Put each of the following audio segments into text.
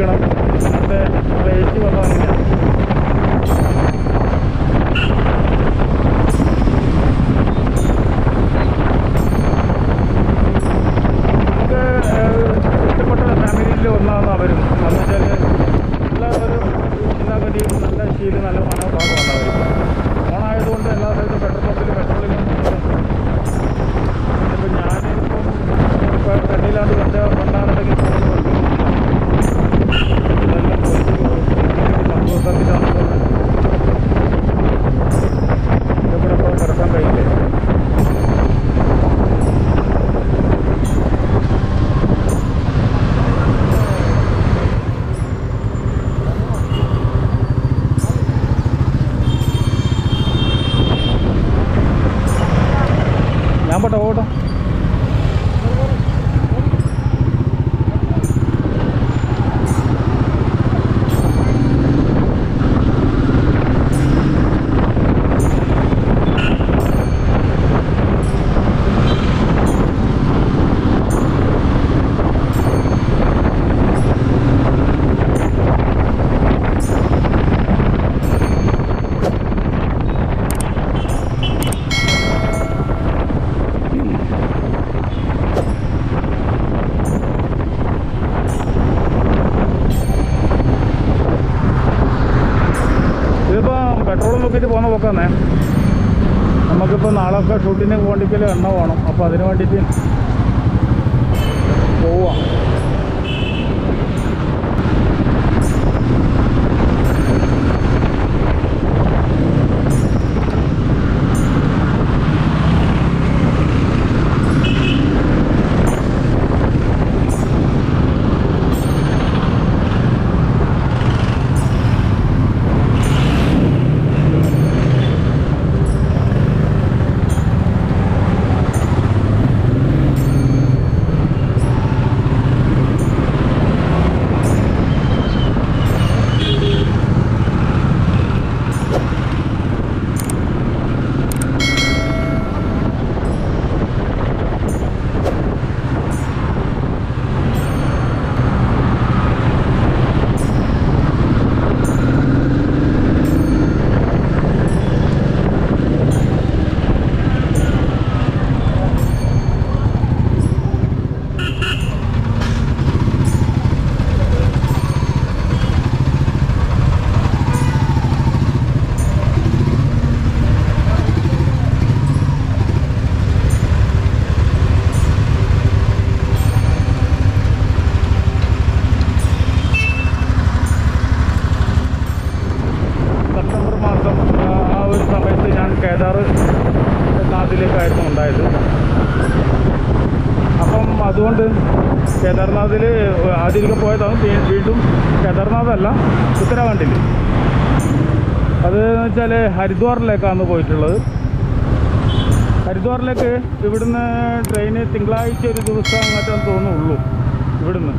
Food കഴിക്കണം അന്നത്തെ rate വന്നത് നോക്കിയിട്ട് പോകുന്ന പോക്കാന്നേ. നമുക്കിപ്പോൾ നാളൊക്കെ ഷൂട്ടിന് പോകണ്ടെങ്കിൽ എണ്ണ വേണം. അപ്പോൾ അതിന് വേണ്ടിയിട്ട് പോവാം സെപ്റ്റംബർ മാസം ആ, ആ ഒരു സമയത്ത് ഞാൻ കേദാർ നാഥിലേക്കായിരുന്നു ഉണ്ടായത് അപ്പം അതുകൊണ്ട് കേദാർനാഥിൽ ആദ്യമൊക്കെ പോയതാണ് വീ- വീണ്ടും കേദാർനാഥല്ല ഉത്തരാഖണ്ഡിൽ അത് എന്ന് വെച്ചാൽ ഹരിദ്വാറിലേക്കാണ് പോയിട്ടുള്ളത്. ഹരിദ്വാറിലേക്ക് ഇവിടുന്ന് ട്രെയിന് തിങ്കളാഴ്ച ഒരു ദിവസം അങ്ങോട്ടാണ് തോന്നുള്ളൂ ഇവിടുന്ന്.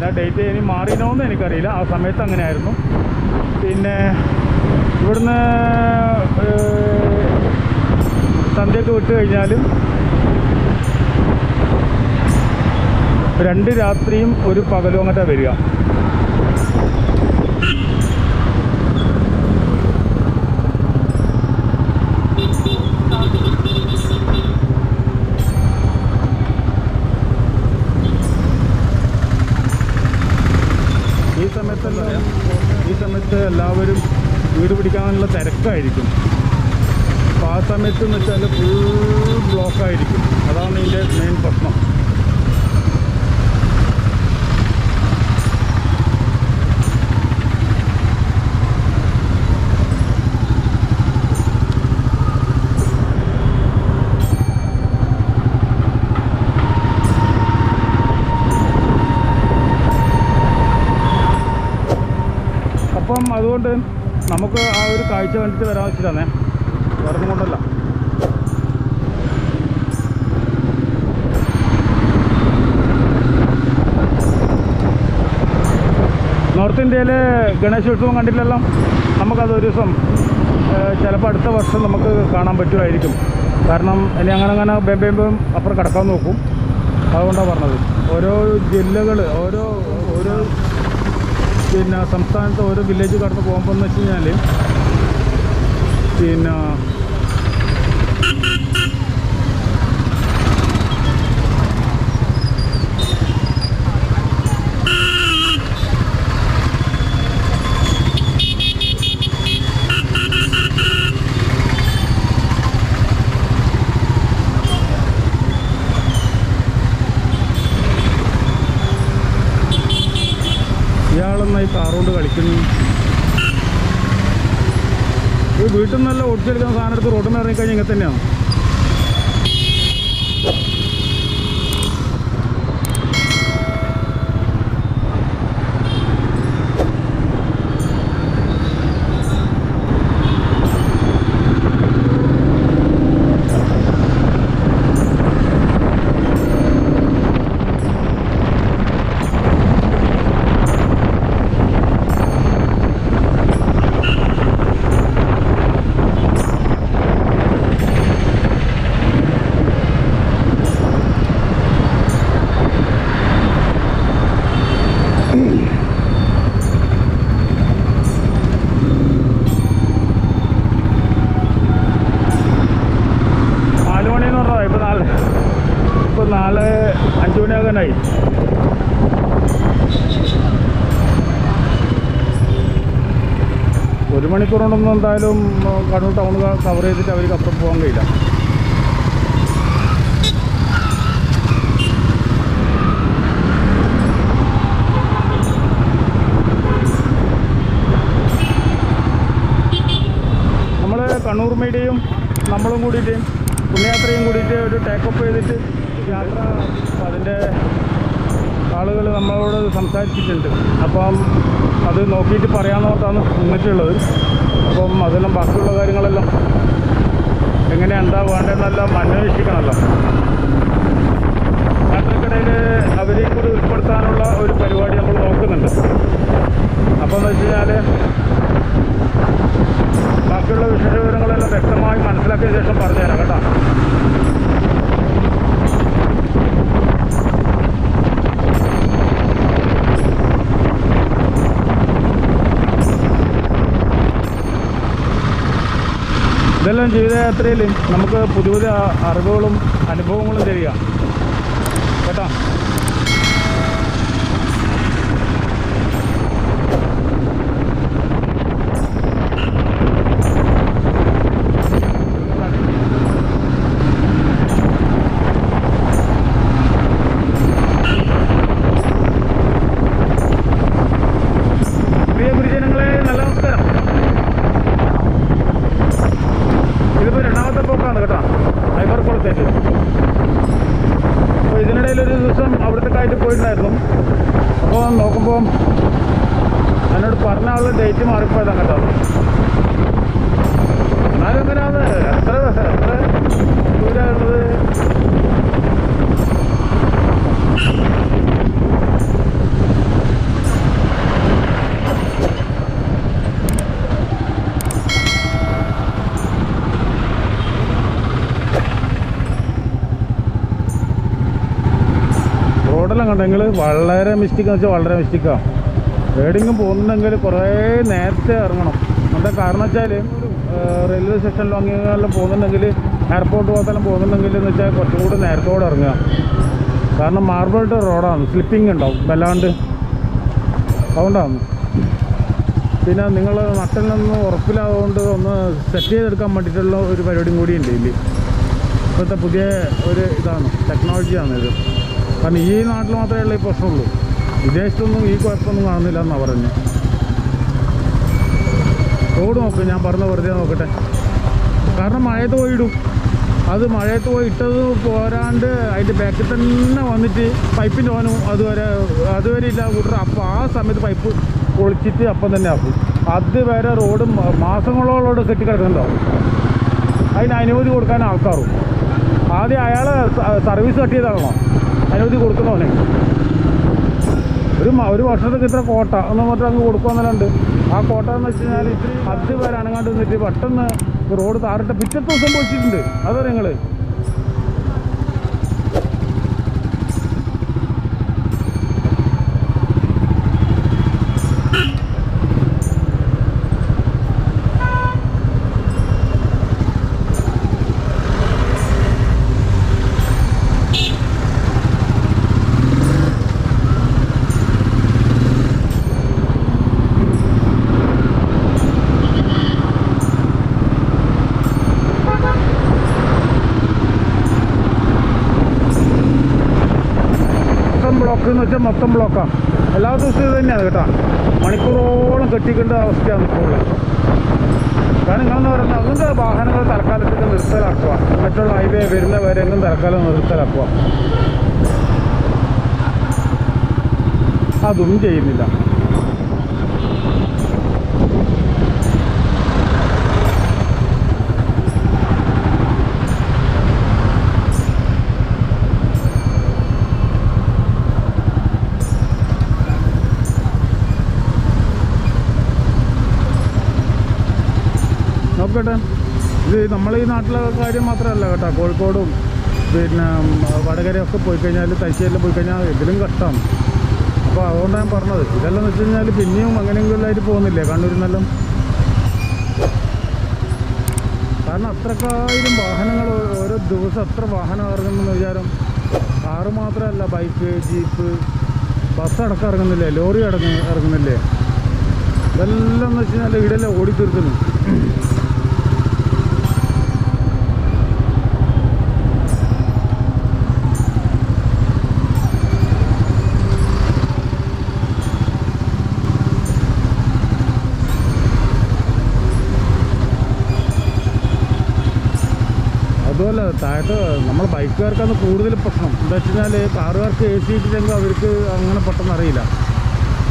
ഞാൻ ഡേറ്റ് ഇനി മാറിനോന്ന് എനിക്കറിയില്ല. ആ സമയത്ത് അങ്ങനെയായിരുന്നു. പിന്നെ ഇവിടുന്ന് സന്ധ്യയൊക്കെ വിട്ട് കഴിഞ്ഞാൽ രണ്ട് രാത്രിയും ഒരു പകലും അങ്ങോട്ടാണ് വരിക. എന്ന് വെച്ചാൽ ഫുൾ ബ്ലോക്കായിരിക്കും അതാണ് ഇതിന്റെ മെയിൻ പ്രശ്നം. അപ്പം അതുകൊണ്ട് നമുക്ക് ആ ഒരു കാഴ്ച കണ്ടിട്ട് വരാൻ വെച്ചിട്ടാണേ വേറെ കൊണ്ടല്ല. നോർത്ത് ഇന്ത്യയിൽ ഗണേശോത്സവം കണ്ടില്ലല്ലോ നമുക്കത് ഒരു ദിവസം ചിലപ്പോൾ അടുത്ത വർഷം നമുക്ക് കാണാൻ പറ്റുമായിരിക്കും. കാരണം ഇനി അങ്ങനെ അങ്ങനെ ബേബേമ്പം അപ്പുറം കിടക്കാൻ നോക്കും. അതുകൊണ്ടാണ് പറഞ്ഞത്. ഓരോ ജില്ലകൾ ഓരോ ഓരോ പിന്നെ സംസ്ഥാനത്ത് ഓരോ വില്ലേജ് കടന്ന് പോകുമ്പോൾ എന്ന് വെച്ച് കഴിഞ്ഞാൽ പിന്നെ ഈ കാറുകൊണ്ട് കളിക്കുന്നു. ഈ വീട്ടിൽ നിന്നല്ല ഓടിച്ചെടുക്കുന്ന സാധനം എടുത്ത് റോഡിൽ നിന്ന് ഇറങ്ങിക്കഴിഞ്ഞാൽ ഇങ്ങനെ തന്നെയാണ് മണിയാകാനായി ഒരു മണിക്കൂർ കൊണ്ടൊന്നും എന്തായാലും കണ്ണൂർ ടൗൺ കവർ ചെയ്തിട്ട് അവർക്ക് അപ്പുറം പോകാൻ കഴിയില്ല. നമ്മൾ കണ്ണൂർ മീഡിയയും നമ്മളും കൂടിയിട്ട് പുണ്യയാത്രയും കൂടിയിട്ട് ഒരു ടേക്കപ്പ് ചെയ്തിട്ട് യാത്ര അതിന്റെ ആളുകൾ നമ്മളോട് സംസാരിച്ചിട്ടുണ്ട്. അപ്പം അത് നോക്കിയിട്ട് പറയാമെന്നോർത്താണ് നിന്നിട്ടുള്ളത്. അപ്പം അതെല്ലാം ബാക്കിയുള്ള കാര്യങ്ങളെല്ലാം എങ്ങനെ എന്താ വേണ്ടതെന്നെല്ലാം അന്വേഷിക്കണമല്ലോ. യാത്രക്കിടയിൽ അവരെയും കൂടി ഉൾപ്പെടുത്താനുള്ള ഒരു പരിപാടി നമ്മൾ നോക്കുന്നുണ്ട്. അപ്പോൾ എന്ന് വെച്ച് കഴിഞ്ഞാൽ ജീവിതയാത്രയിൽ നമുക്ക് പുതിയ പുതിയ അറിവുകളും അനുഭവങ്ങളും തരിക. കേട്ടോ? ആളുടെ ഡേറ്റ് മാറിപ്പോയതാണ് കേട്ടോ. എന്നാലും എങ്ങനെയാണ് എത്ര എത്ര ദൂരമുള്ളത് റോഡെല്ലാം കണ്ടെങ്കിൽ വളരെ മിസ്റ്റേക്ക് എന്ന് വെച്ചാൽ വളരെ മിസ്റ്റേക്കാണ് എവിടെയെങ്കിലും പോകുന്നുണ്ടെങ്കിൽ കുറേ നേരത്തെ ഇറങ്ങണം. എന്താ കാരണം വെച്ചാൽ റെയിൽവേ സ്റ്റേഷനിലും അങ്ങനെയെല്ലാം പോകുന്നുണ്ടെങ്കിൽ എയർപോർട്ട് ഭാഗത്തെല്ലാം പോകുന്നുണ്ടെങ്കിൽ എന്ന് വെച്ചാൽ കുറച്ചും കൂടി നേരത്തോടെ ഇറങ്ങുക. കാരണം മാർബിൾഡ് റോഡാണ് സ്ലിപ്പിംഗ് ഉണ്ടാവും വല്ലാണ്ട്. അതുകൊണ്ടാണ് പിന്നെ നിങ്ങൾ നട്ടിൽ നിന്ന് ഉറപ്പിലാതുകൊണ്ട് ഒന്ന് സെറ്റ് ചെയ്തെടുക്കാൻ വേണ്ടിയിട്ടുള്ള ഒരു പരിപാടിയും കൂടി ഉണ്ട് ഇതിൽ ഇപ്പോഴത്തെ പുതിയ ഒരു ഇതാണ് ടെക്നോളജിയാണ് ഇത് കാരണം ഈ നാട്ടിൽ മാത്രമേ ഉള്ള ഈ പ്രശ്നമുള്ളൂ. വിദേശത്തൊന്നും ഈ കുഴപ്പമൊന്നും കാണുന്നില്ല എന്നാണ് പറഞ്ഞത് റോഡ് നോക്ക് ഞാൻ പറഞ്ഞ വെറുതെ നോക്കട്ടെ. കാരണം മഴയത്ത് പോയിടും. അത് മഴയത്ത് പോയി ഇട്ടത് പോരാണ്ട് അതിന്റെ ബാക്കിൽ തന്നെ വന്നിട്ട് പൈപ്പിന്റെ ഓനും അതുവരെ അതുവരെ ഇല്ല കൂട്ടർ. അപ്പോൾ ആ സമയത്ത് പൈപ്പ് പൊളിച്ചിട്ട് അപ്പം തന്നെ ആക്കും. അതുവരെ റോഡ് മാസങ്ങളോളോട് മാസങ്ങളോളം കെട്ടിക്കിടക്കുന്നുണ്ടാവും അതിന് അനുമതി കൊടുക്കാൻ ആൾക്കാറും. ആദ്യം അയാൾ സർവീസ് സർവീസ് കട്ടിയതാണല്ലോ അനുമതി കൊടുക്കണോനെ ഒരു ഒരു വർഷത്തേക്ക് ഇത്ര കോട്ട എന്ന് പറഞ്ഞിട്ട് അങ്ങ് കൊടുക്കുമെന്നല്ലാണ്ട് ആ കോട്ട എന്ന് വെച്ച് കഴിഞ്ഞാൽ ഇത്തിരി പത്ത് പേര് അനങ്ങാണ്ട് നിന്നിട്ട് പെട്ടെന്ന് റോഡ് താറിട്ട് പിറ്റത്തെ ദിവസം പോയിച്ചിട്ടുണ്ട് അതോ നിങ്ങൾ മൊത്തം ബ്ലോക്ക് എന്ന് വെച്ചാൽ മൊത്തം ബ്ലോക്കാണ് എല്ലാ ദിവസവും ഇത് തന്നെയാണ് കേട്ടോ. മണിക്കൂറോളം കെട്ടിക്കേണ്ട അവസ്ഥയാണ് ഇപ്പോൾ ഉള്ളത്. കാരണം നിങ്ങളെന്ന് പറയുന്നത് അങ്ങനത്തെ വാഹനങ്ങൾ തൽക്കാലത്തേക്ക് നിർത്തലാക്കുക? മറ്റുള്ള ഹൈവേ വരുന്ന വരെ എങ്ങും തൽക്കാലം നിർത്തലാക്കുക? അതും ചെയ്യുന്നില്ല നോക്കട്ടെ ഇത് നമ്മളെ ഈ നാട്ടിലെ കാര്യം മാത്രമല്ല കേട്ടോ. കോഴിക്കോടും പിന്നെ വടകരയൊക്കെ പോയി കഴിഞ്ഞാൽ തൈശ്ശേരിയിൽ പോയി കഴിഞ്ഞാൽ ഇതിലും കഷ്ടമാണ് അപ്പോൾ അതുകൊണ്ടാണ് ഞാൻ പറഞ്ഞത്. ഇതെല്ലാം വെച്ച് കഴിഞ്ഞാൽ പിന്നെയും അങ്ങനെയെങ്കിലും ആയിട്ട് പോകുന്നില്ലേ? കണ്ണൂരിനെല്ലാം കാരണം അത്രക്കായിരം വാഹനങ്ങൾ ഓരോ ദിവസം എത്ര വാഹനം ഇറങ്ങുന്നെന്ന് വിചാരം. കാറ് മാത്രമല്ല ബൈക്ക് ജീപ്പ് ബസ് അടക്കം ഇറങ്ങുന്നില്ലേ? ലോറി അടക്കം ഇറങ്ങുന്നില്ലേ? ഇതെല്ലാം എന്ന് വെച്ച് കഴിഞ്ഞാൽ ഇവിടെയല്ലേ ഓടിത്തീർക്കുന്നു. താഴത്ത് നമ്മൾ ബൈക്കുകാർക്കാണ് കൂടുതൽ പ്രശ്നം. എന്താ വെച്ച് കഴിഞ്ഞാൽ കാറുകാർക്ക് എ സി ഇട്ടില്ലെങ്കിൽ അവർക്ക് അങ്ങനെ പെട്ടെന്ന് അറിയില്ല.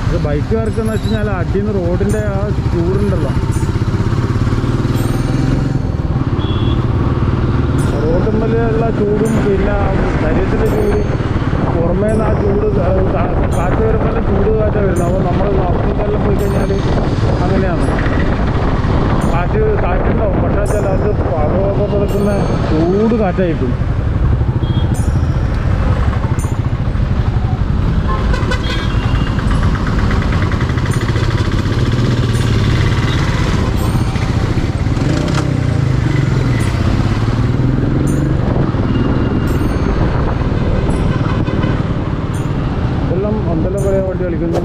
ഇത് ബൈക്കുകാർക്ക് എന്ന് വെച്ച് കഴിഞ്ഞാൽ അടിയിൽ നിന്ന് റോഡിന്റെ ആ ചൂടുണ്ടല്ലോ. റോഡുമ്മലുള്ള ചൂടും പിന്നെ ശരീരത്തിന്റെ ചൂട് പുറമേ നിന്ന് ആ ചൂട് കാറ്റ് വരുമ്പോൾ ചൂട് കാറ്റാണ് വരുന്നത്. അപ്പോൾ നമ്മൾ ഹോസ്പിറ്റലിൽ പോയി കഴിഞ്ഞാൽ അങ്ങനെയാണ്. കാറ്റ് കാറ്റുണ്ടാവും പക്ഷേ ചില അത് പകവൊക്കെ പുറക്കുന്ന ചൂട് കാറ്റായിട്ടും എല്ലാം എന്തെല്ലാം കുറേ വേണ്ടി കളിക്കുന്നു